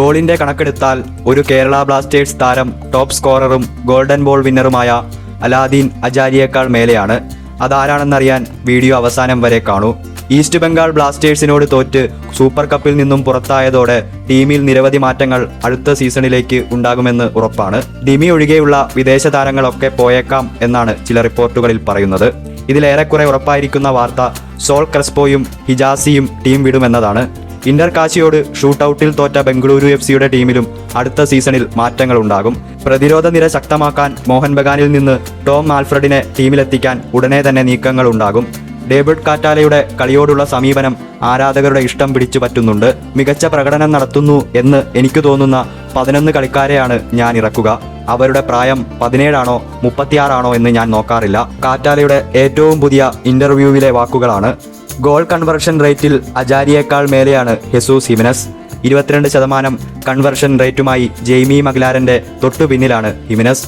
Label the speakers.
Speaker 1: ഗോളിന്റെ കണക്കെടുത്താൽ ഒരു കേരള ബ്ലാസ്റ്റേഴ്സ് താരം ടോപ്പ് സ്കോററും ഗോൾഡൻ ബോൾ വിന്നറുമായ അലാദീൻ അജാരിയേക്കാൾ മേലെയാണ്. അതാരാണെന്നറിയാൻ വീഡിയോ അവസാനം വരെ കാണൂ. ഈസ്റ്റ് ബംഗാൾ ബ്ലാസ്റ്റേഴ്സിനോട് തോറ്റ് സൂപ്പർ കപ്പിൽ നിന്നും പുറത്തായതോടെ ടീമിൽ നിരവധി മാറ്റങ്ങൾ അടുത്ത സീസണിലേക്ക് ഉണ്ടാകുമെന്ന് ഉറപ്പാണ്. ഡിമി ഒഴികെയുള്ള വിദേശ താരങ്ങളൊക്കെ പോയേക്കാം എന്നാണ് ചില റിപ്പോർട്ടുകളിൽ പറയുന്നത്. ഇതിലേറെക്കുറെ ഉറപ്പായിരിക്കുന്ന വാർത്ത സോൾ ക്രെസ്പോയും ഹിജാസിയും ടീം വിടുമെന്നതാണ്. ഇന്റർ കാശിയോട് ഷൂട്ടൌട്ടിൽ തോറ്റ ബംഗളൂരു എഫ് സിയുടെ ടീമിലും അടുത്ത സീസണിൽ മാറ്റങ്ങൾ ഉണ്ടാകും. പ്രതിരോധ നിര ശക്തമാക്കാൻ മോഹൻ ബഗാനിൽ നിന്ന് ടോം ആൽഫ്രഡിനെ ടീമിലെത്തിക്കാൻ ഉടനെ തന്നെ നീക്കങ്ങൾ ഉണ്ടാകും. ഡേവിഡ് കാറ്റാലയുടെ കളിയോടുള്ള സമീപനം ആരാധകരുടെ ഇഷ്ടം പിടിച്ചു പറ്റുന്നുണ്ട്. മികച്ച പ്രകടനം നടത്തുന്നു എന്ന് എനിക്ക് തോന്നുന്ന പതിനൊന്ന് കളിക്കാരെയാണ് ഞാൻ ഇറക്കുക. അവരുടെ പ്രായം പതിനേഴാണോ മുപ്പത്തിയാറാണോ എന്ന് ഞാൻ നോക്കാറില്ല. കാറ്റാലയുടെ ഏറ്റവും പുതിയ ഇന്റർവ്യൂവിലെ വാക്കുകളാണ് ഗോൾ കൺവെർഷൻ റേറ്റിൽ അജാരിയേക്കാൾ മേലെയാണ് ഹെസൂസ് ഹിമിനസ്. ഇരുപത്തിരണ്ട് ശതമാനം കൺവെർഷൻ റേറ്റുമായി ജെയ്മി മഗ്ലാരന്റെ തൊട്ടു പിന്നിലാണ് ഹിമിനസ്.